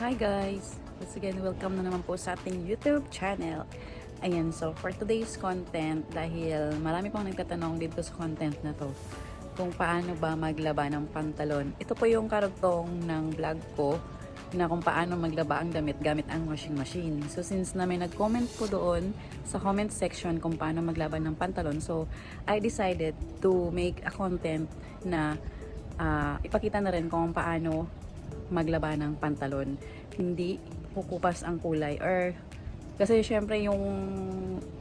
Hi guys! Once again, welcome na naman po sa ating YouTube channel. Ayan, so for today's content, dahil marami pong nagtatanong dito sa content na to, kung paano ba maglaba ng pantalon. Ito po yung karugtong ng vlog ko na kung paano maglaba ang damit gamit ang washing machine. So since na may nag-comment po doon sa comment section kung paano maglaba ng pantalon, so I decided to make a content na ah, ipakita na rin kung paano maglaba ng pantalon. Hindi kukupas ang kulay or kasi syempre yung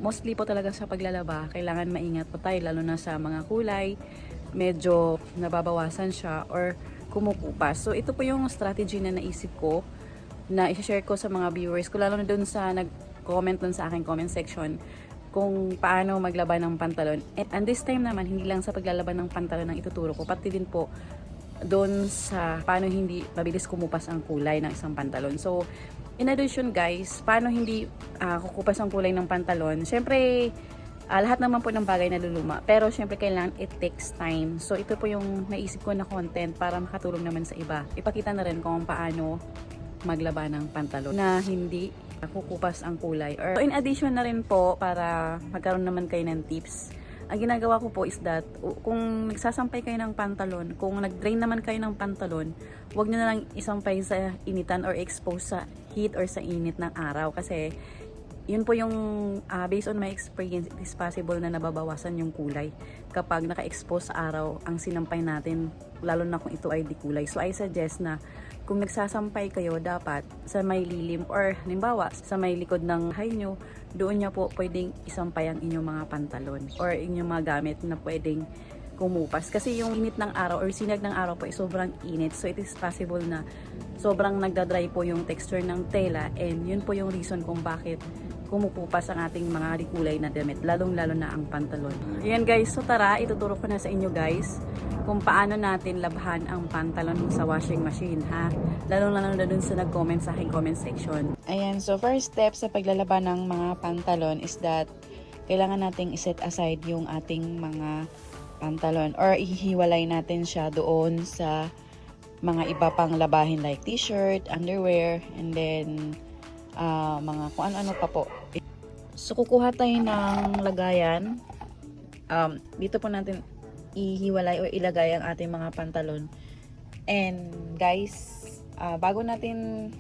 mostly po talaga sa paglalaba, kailangan maingat po tayo lalo na sa mga kulay, medyo nababawasan siya or kumukupas. So ito po yung strategy na naisip ko na i-share ko sa mga viewers ko lalo na dun sa nag-comment dun sa aking comment section kung paano maglaba ng pantalon. And, this time naman, hindi lang sa paglalaba ng pantalon ang ituturo ko, pati din po doon sa paano hindi mabilis kumupas ang kulay ng isang pantalon. So, in addition guys, paano hindi ah, kukupas ang kulay ng pantalon? Siyempre, ah, lahat naman po ng bagay naluluma. Pero syempre kailangan it takes time. So, ito po yung naisip ko na content para makatulong naman sa iba. Ipakita na rin kung paano maglaba ng pantalon na hindi kukupas ang kulay. Or in addition na rin po para magkaroon naman kayo ng tips ang ginagawa ko po is that kung nagsasampay kayo ng pantalon, kung nag-drain naman kayo ng pantalon, huwag nyo na lang isampay sa initan or expose sa heat or sa init ng araw. Kasi yun po yung ah, based on my experience, it is possible na nababawasan yung kulay kapag naka-expose sa araw ang sinampay natin lalo na kung ito ay di kulay. So I suggest na kung nagsasampay kayo dapat sa may lilim or halimbawa sa may likod ng hay nyo, doon nyo po pwedeng isampay ang inyong mga pantalon or inyong mga gamit na pwedeng kumupas. Kasi yung init ng araw or sinag ng araw po ay sobrang init. So it is possible na sobrang nagdadry po yung texture ng tela and yun po yung reason kung bakit kumukupas ang ating mga kulay na damit, lalong-lalo na ang pantalon. Ayan guys, so tara, ituturo ko na sa inyo guys kung paano natin labhan ang pantalon sa washing machine ha. Lalong-lalo na dun sa nag-comment sa aking comment section. Ayan, so first step sa paglalaba ng mga pantalon is that kailangan nating iset aside yung ating mga pantalon or ihiwalay natin siya doon sa mga iba pang labahin like t-shirt, underwear, and then ah, mga kung ano-ano pa po. So, kukuha tayo ng lagayan. Um, dito po natin ihiwalay o ilagay ang ating mga pantalon. And guys, ah, bago natin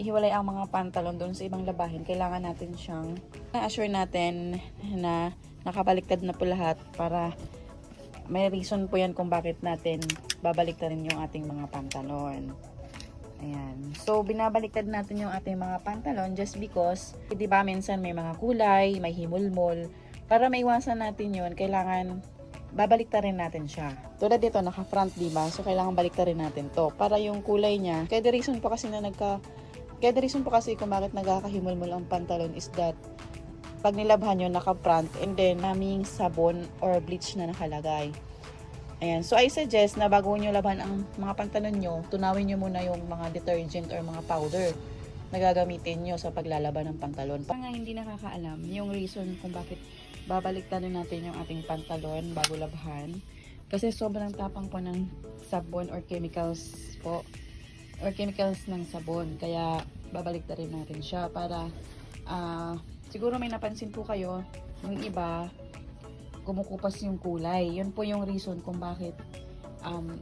ihiwalay ang mga pantalon doon sa ibang labahin, kailangan natin siyang na-assure natin na nakabaliktad na po lahat para may reason po yan kung bakit natin babaliktarin yung ating mga pantalon. Ayan. So, binabaliktad natin yung ating mga pantalon just because, di ba, minsan may mga kulay, may himulmol. Para maiwasan natin yun, kailangan babaliktarin natin siya. Tulad dito, naka-front, di ba? So, kailangan baliktarin natin to. Para yung kulay niya, kaya the reason po kasi na nagka, kaya the reason po kasi kung bakit nagkakahimulmol ang pantalon is that pag nilabhan nyo, naka-front, and then naming sabon or bleach na nakalagay. Ayan. So, I suggest na bago nyo laban ang mga pantalon nyo, tunawin nyo muna yung mga detergent or mga powder na gagamitin nyo sa paglalaban ng pantalon. Para nga hindi nakakaalam yung reason kung bakit babaliktarin natin yung ating pantalon bago labhan. Kasi sobrang tapang po ng sabon or chemicals po or chemicals ng sabon. Kaya babaliktarin natin siya para ah, siguro may napansin po kayo yung iba kumukupas yung kulay. Yun po yung reason kung bakit um,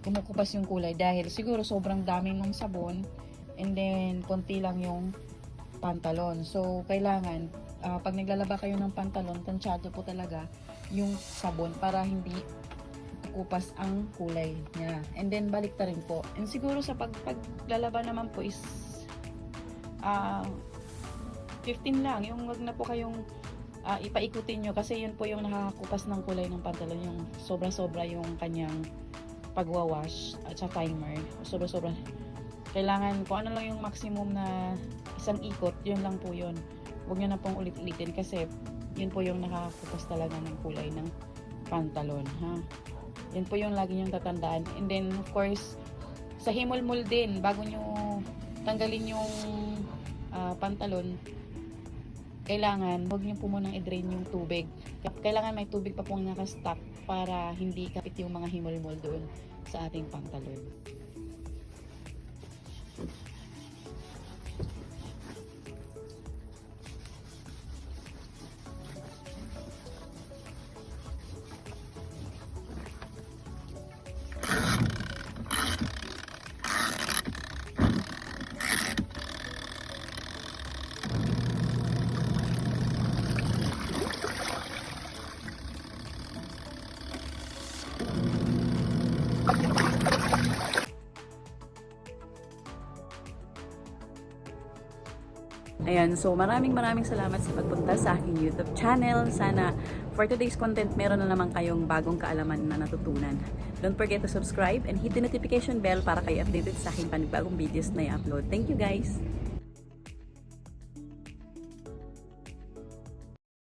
kumukupas yung kulay dahil siguro sobrang dami ng sabon and then konti lang yung pantalon. So, kailangan ah, pag naglalaba kayo ng pantalon, tansyado po talaga yung sabon para hindi kukupas ang kulay niya. And then, balik rin po. And siguro sa pag, paglalaba naman po is ah 15 lang. Yung wag na po kayong ah, ipaikutin nyo kasi yun po yung nakakakupas ng kulay ng pantalon. Yung sobra-sobra yung kanyang pagwawash at sa timer. Sobra-sobra. Kailangan kung ano lang yung maximum na isang ikot, yun lang po yun. Huwag nyo na pong ulit-ulitin kasi yun po yung nakakakupas talaga ng kulay ng pantalon. Ha? Yun po yung lagi nyong tatandaan. And then, of course, sa himulmul din, bago nyo tanggalin yung ah, pantalon, kailangan huwag niyo po munang i-drain yung tubig. Kailangan may tubig pa pong nakastock para hindi kapit yung mga himulmol doon sa ating pantalon. Ayan, so maraming maraming salamat sa pagpunta sa aking YouTube channel. Sana for today's content, meron na naman kayong bagong kaalaman na natutunan. Don't forget to subscribe and hit the notification bell para kayo updated sa aking panibagong videos na i-upload. Thank you guys!